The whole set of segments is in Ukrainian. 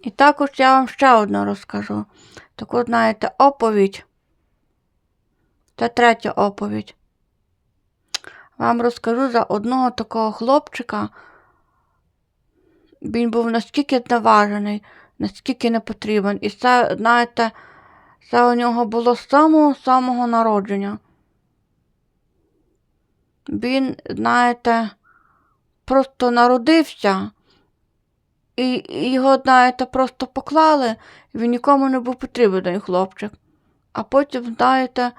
І також я вам ще одну розкажу. Таку, знаєте, оповідь. Це третя оповідь. Вам розкажу за одного такого хлопчика. Він був наскільки зневажений, наскільки не потрібен. І це, знаєте, це у нього було з самого-самого народження. Він, знаєте, просто народився, і його, знаєте, просто поклали, і він нікому не був потрібен хлопчик. А потім, знаєте,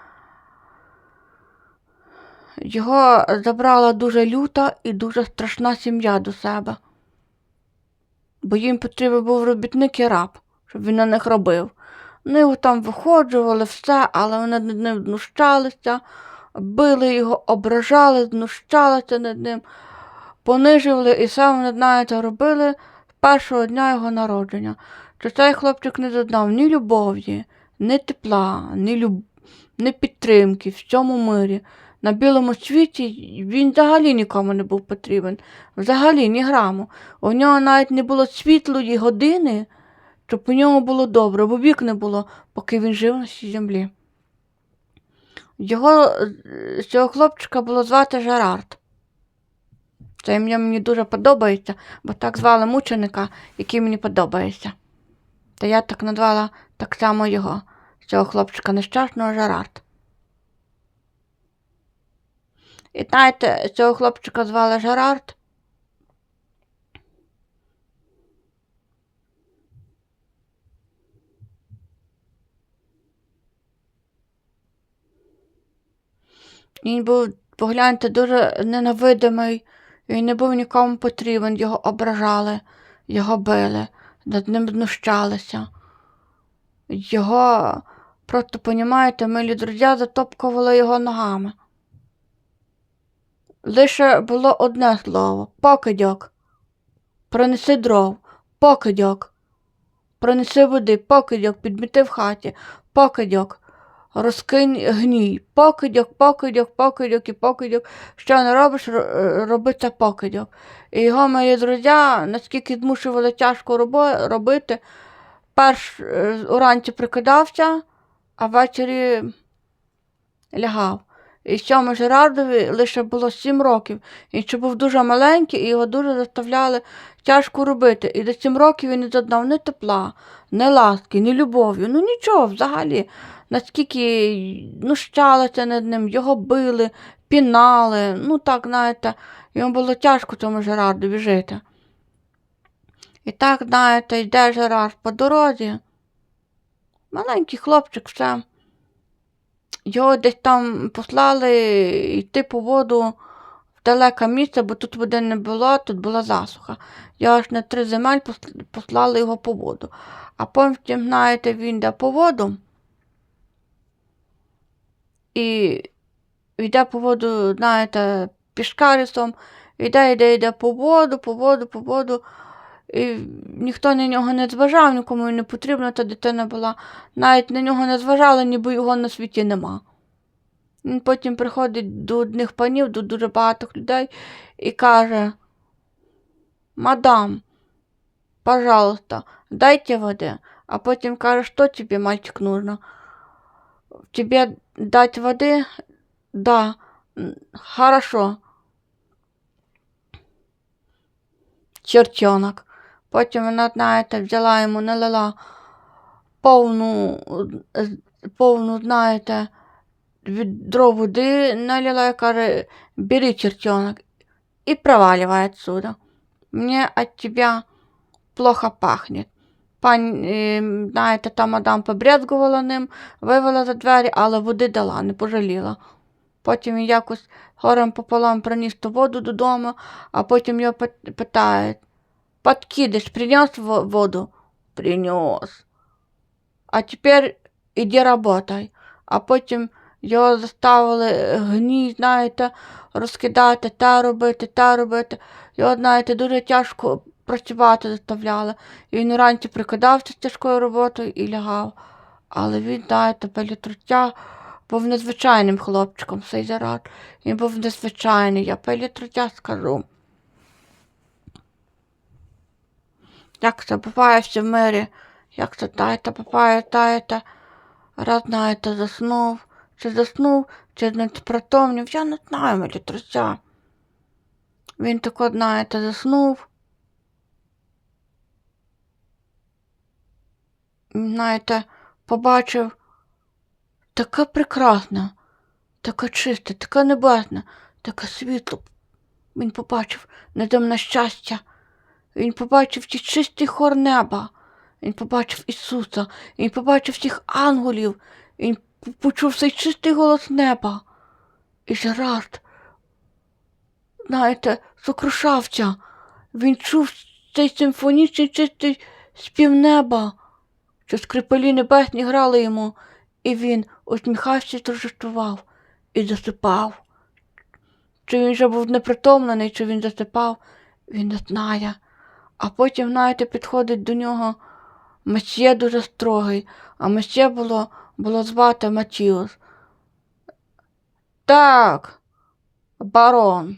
його забрала дуже люта і дуже страшна сім'я до себе. Бо їм потрібен був робітник і раб, щоб він на них робив. Вони його там виходжували, все, але вони над ним знущалися, били його, ображали, знущалися над ним, понижували і саме, знаєте, робили першого дня його народження. Що цей хлопчик не зазнав ні любові, ні тепла, ні, люб... ні підтримки в цьому мирі. На білому світі він взагалі нікому не був потрібен. Взагалі ні граму. У нього навіть не було світлої години, щоб у нього було добре, бо вік не було, поки він жив на цій землі. Його цього хлопчика було звати Жерард. Це ім'я мені дуже подобається, бо так звали мученика, який мені подобається. Та я так назвала так само його, цього хлопчика нещасного Жерард. І знаєте, цього хлопчика звали Жерард. Він був, погляньте, дуже ненавидимий, він не був нікому потрібен, його ображали, його били, над ним знущалися. Його, просто понімаєте, милі друзі затопкували його ногами. Лише було одне слово покидьок. Принеси дров, покидьок. Принеси води, покидьок, підміти в хаті, покидьок. Розкинь гній, покидьок, покидьок, покидьок і покидьок. Що не робиш, ро- роби покидьок. І його мої друзі, наскільки змушували тяжко робити, перш е, уранці прикидався, а ввечері лягав. І цьому Жерардові лише було сім років. Він ще був дуже маленький, і його дуже заставляли тяжко робити. І до сім років він не зазнав ні тепла, ні ласки, ні любові. Ну нічого взагалі. Наскільки ну, щалися над ним, його били, пінали. Ну так, знаєте, йому було тяжко цьому Жерардові жити. І так, знаєте, йде Жерард по дорозі. Маленький хлопчик все. Його десь там послали йти по воду в далеке місце, бо тут води не було, тут була засуха. Його аж на три земель пос- послали його по воду. А потім, знаєте, він йде по воду і йде по воду, знаєте, пішкарісом, йде, йде, йде по воду, по воду, по воду. І ніхто на нього не зважав, нікому не потрібна та дитина була. Навіть на нього не зважали, ніби його на світі нема. Він потім приходить до одних панів, до дуже багатих людей і каже: Мадам, пожалуйста, дайте води. А потім каже, що тобі, мальчик, нужно? Тебе дать води? Да, хорошо. Чертенок. Потім вона, знаєте, взяла йому, налила повну, повну, знаєте, відро води налила і каже, бери чертенок и проваливай отсюда. Мне от тебя плохо пахнет. Пань, е, знаєте, та мадам побрезгувала ним, вивела за двері, але води дала, не пожаліла. Потім якось горем пополам приніс ту воду додому, а потім його питають, подкидыш, принес воду? Принес. А тепер іди работай. А потім його заставили гній, знаєте, розкидати, та робити, та робити. Його, знаєте, дуже тяжко працювати заставляли. І він уранці прикидався з тяжкою роботою і лягав. Але він, знаєте, пелітруття був незвичайним хлопчиком, цей зарад. Він був незвичайний, я пелітруття скажу. Як це все в мирі, як це таєте, буває, таєте. Раз знаєте, заснув, чи заснув, чи не притомнів, я не знаю, милі друзі. Він тако, знаєте, заснув. Знаєте, побачив таке прекрасне, таке чисте, таке небесне, таке світло. Він побачив неземне щастя. Він побачив ті чистий хор неба. Він побачив Ісуса, він побачив всіх ангелів, він почув цей чистий голос неба. І Жерард, знаєте, сокрушався. Він чув цей симфонічний чистий спів неба, що скрипалі небесні грали йому, і він усміхався і торжествував і засипав. Чи він вже був непритомлений, чи він засипав, він не знає. А потім, знаєте, підходить до нього месьє дуже строгий, а месьє було, було звати Матіус. Так, барон.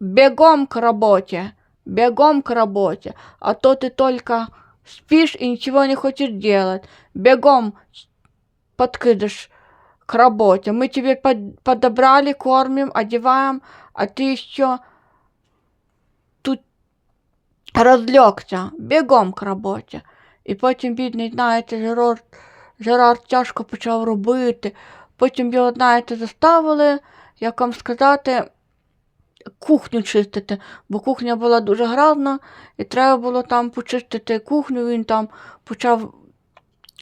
Бегом к работе, бегом к работе, а то ты только спишь и ничего не хочешь делать. Бегом подкидыш к работе. Мы тебе под- подобрали, кормим, одеваем, а ты еще тут розлегся. Бігом к роботі. І потім, бідний, знаєте, Жерар, Жерар тяжко почав робити. Потім його, знаєте, заставили, як вам сказати, кухню чистити, бо кухня була дуже грязна, і треба було там почистити кухню. Він там почав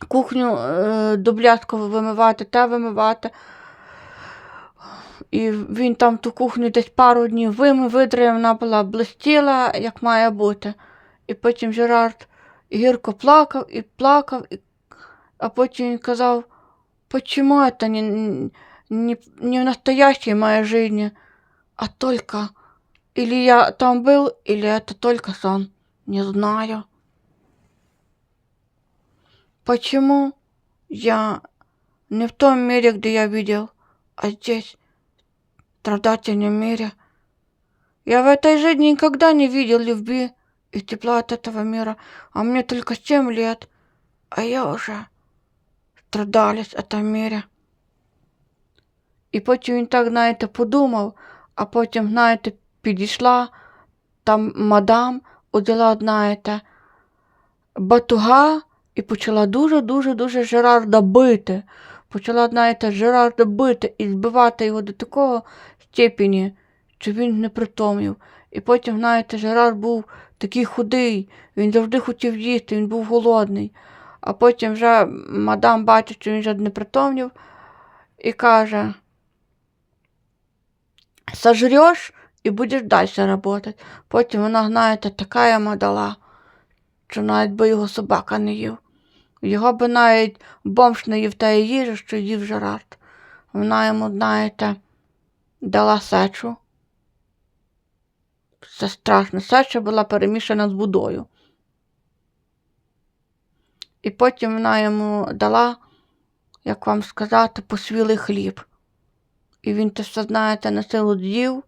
кухню е, до блядську вимивати, те вимивати. І він там ту кухню десь пару днів вимив, видрив, вона була блистіла, як має бути. І потім Жерард гірко плакав і плакав, і... а потім він казав, почему это не, не, не в настоящей моей жизни, а только или я там был, или это только сон, не знаю. Почему я не в том мире, где я видел, а здесь, в страдательном мире? Я в этой жизни никогда не видел любви и тепла от этого мира, а мне только семь лет, а я уже страдалец в этом мире. І потім він так, знаєте, подумав, а потім, знаєте, підійшла там мадам, одяла, знаєте, батуга і почала дуже-дуже-дуже Жерарда бити. Почала, знаєте, Жерарда бити і збивати його до такого степені, що він не притомив. І потім, знаєте, Жерар був такий худий, він завжди хотів їсти, він був голодний. А потім вже мадам бачить, що він вже не притомнів, і каже: сожреш і будеш далі працювати. Потім вона, знаєте, така йому дала, що навіть би його собака не їв. Його би навіть бомж не їв тієї їжі, що їв Жерард. Вона йому, знаєте, дала сечу. Це страшно. Сеча була перемішана з водою. І потім вона йому дала, як вам сказати, посвілий хліб. І він те все, знаєте, на силу з'їв,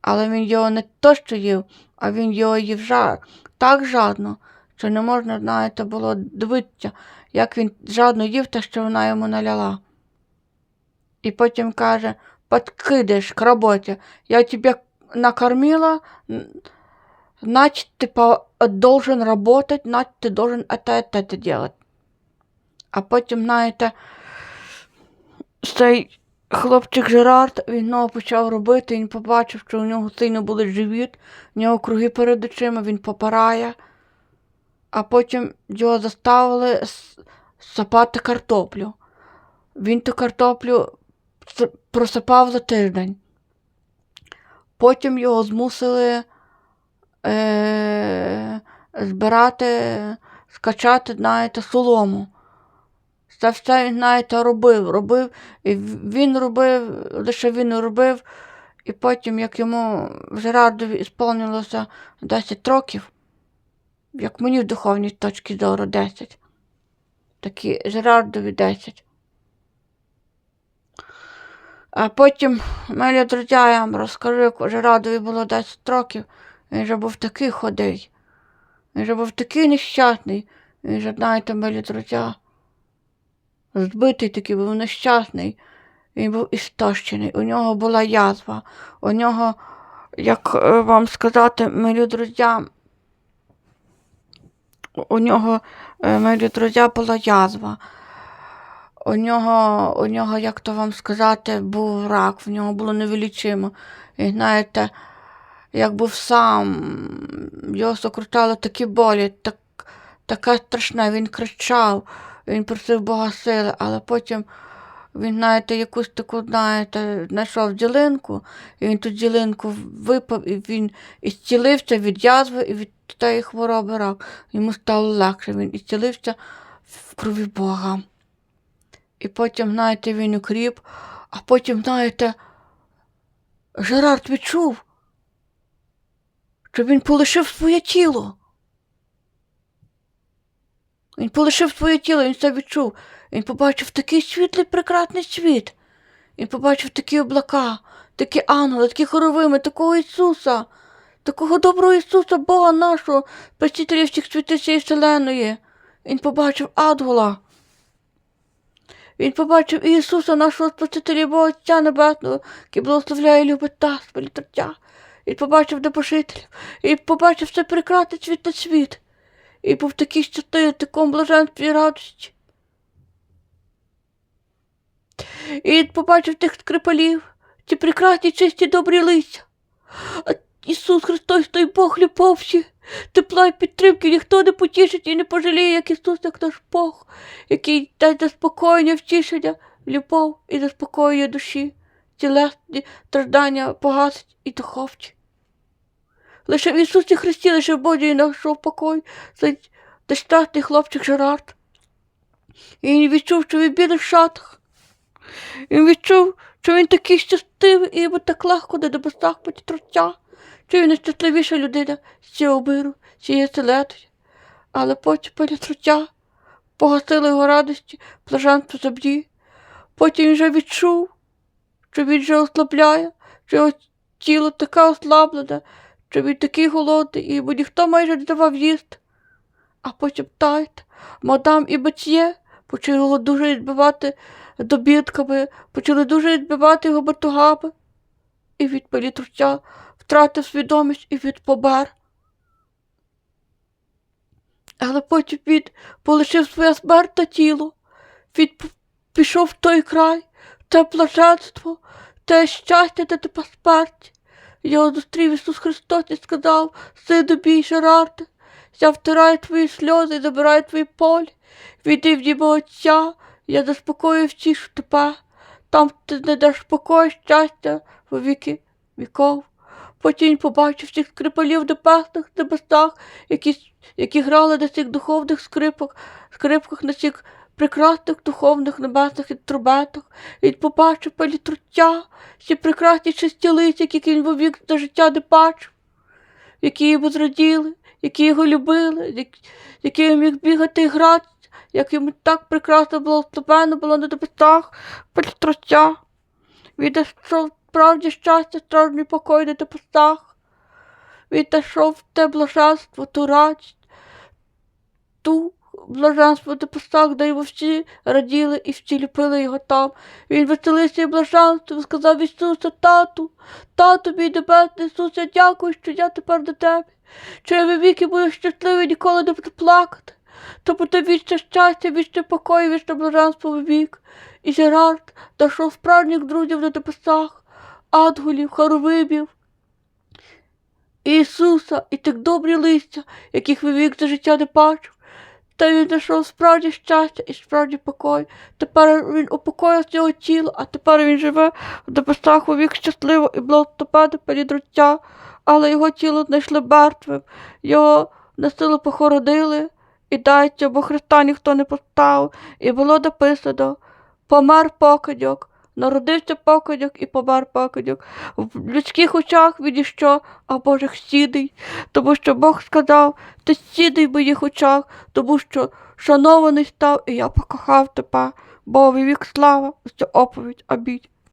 але він його не то що їв, а він його їв жар, так жадно, що не можна, знаєте, було дивитися, як він жадно їв те, що вона йому наляла. І потім каже, подкидаєш к роботі, я тебе накормила, н- значит, ты по- должен работать, значит, ты должен это, это, это делать. А потім, знаєте, цей хлопчик Жерард, він знову почав робити, він побачив, що у нього сильно болить живіт, у нього круги перед очима, він попарає. А потім його заставили сапати картоплю. Він ту картоплю просипав за тиждень. Потім його змусили е- збирати, скачати, знаєте, солому. Це все він, знаєте, робив, робив, і він робив, лише він робив, і потім, як йому Жерардові ісполнилося 10 років, як мені в духовній точці зору 10, такі Жерардові 10. А потім, милі друзі, я вам розкажу, Жерардові було 10 років, він вже був такий ходий. Він же був такий нещасний. Він же, знаєте, милі друзі, збитий такий був нещасний. Він був істощений, у нього була язва, у нього, як е, вам сказати, милі друзі, у нього, милі друзі, була язва. У нього, у нього, як то вам сказати, був рак, в нього було невеличимо. І знаєте, як був сам, його сокрутало такі болі, так, таке страшне, він кричав, він просив Бога сили, але потім він, знаєте, якусь таку, знаєте, знайшов ділинку, і він ту ділинку випав, і він ісцілився від язви і від тієї хвороби рак. Йому стало легше, він ісцілився в крові Бога. І потім, знаєте, він укріп, а потім, знаєте, Жерард відчув, що він полишив своє тіло. Він полишив своє тіло, він це відчув. Він побачив такий світлий, прекрасний світ. Він побачив такі облака, такі ангели, такі хоровими, такого Ісуса, такого доброго Ісуса, Бога нашого, Спасителя всіх світів цієї вселеної. Він побачив Адгола. Він побачив Ісуса, нашого Спасителя, Бога Отця Небесного, який благословляє любить та спалітаття. Він побачив небожителів, і побачив все прекрасний світ на світ. І був такий щасливий, такому блаженстві і радості. І побачив тих скрипалів, ці прекрасні, чисті, добрі лиця. Ісус Христос, той Бог любові, тепла і підтримки ніхто не потішить і не пожаліє, як Ісус, як наш Бог, який дасть заспокоєння, втішення, любов і заспокоює душі, тілесні страждання погасить і духовчі. Лише в Ісусі Христі, лише в Боді знайшов покой, цей нещасний хлопчик Жерард. І він відчув, що він білий шатах. Він відчув, що він такий щасливий і йому так легко де до безсах потітруття, що він найщасливіша людина з цього миру, цієї селетої. Але потім потітруття погасили його радості, блаженство забді. Потім він вже відчув, що він вже ослабляє, що його тіло таке ослаблене, що він такий голодний, і йому ніхто майже не давав їсти. А потім Тайт, мадам і Бетьє почали дуже відбивати добітками, почали дуже відбивати його батугами. І від політруття втратив свідомість і від побер. Але потім він полишив своє смертне тіло, він пішов в той край, в те блаженство, те щастя, де тебе смерть. Його зустрів Ісус Христос і сказав, сину мій Жерарде, я втираю твої сльози і забираю твої полі. Віди в дімо Отця, я заспокою втішу тебе. Там ти знайдеш покою, щастя во віки віков. Потім побачив всіх скрипалів небесних небесах, які, які грали на цих духовних скрипах, скрипках на цих прекрасних духовних небесних інструментах. Він побачив палітруття, ці прекрасні чисті лиця, які він вовік за життя не бачив, які йому зраділи, які його любили, які, він міг бігати і грати, як йому так прекрасно було ступено було на небесах палітруття. Він знайшов справді щастя, справжній покой на. Він знайшов в те блаженство, ту радість, ту блаженство в небесах, де його всі раділи і всі любили його там. Він веселився і блаженство, сказав Ісусе, тату, тату мій небесний Ісус, я дякую, що я тепер до тебе, що я віки буду щасливий, ніколи не буду плакати. Тобто ти вічне щастя, вічне покой, вічне блаженство вік. І Жерард знайшов справжніх друзів на небесах, ангелів, хоровимів, Ісуса і тих добрі листя, яких вік за життя не бачив. Та він знайшов справді щастя і справді покой. Тепер він упокоїв його тіло, а тепер він живе в небесах у вік щасливо і благостопеди передруття, але його тіло знайшли мертвим, його насилу похоронили, і дайте, бо Христа ніхто не поставив, і було написано помер покидьок, народився покидьок і помер покидьок. В людських очах він що, а Божих сідий, тому що Бог сказав, ти сідий в моїх очах, тому що шанований став, і я покохав тебе. Бо вік слава, це оповідь, амінь.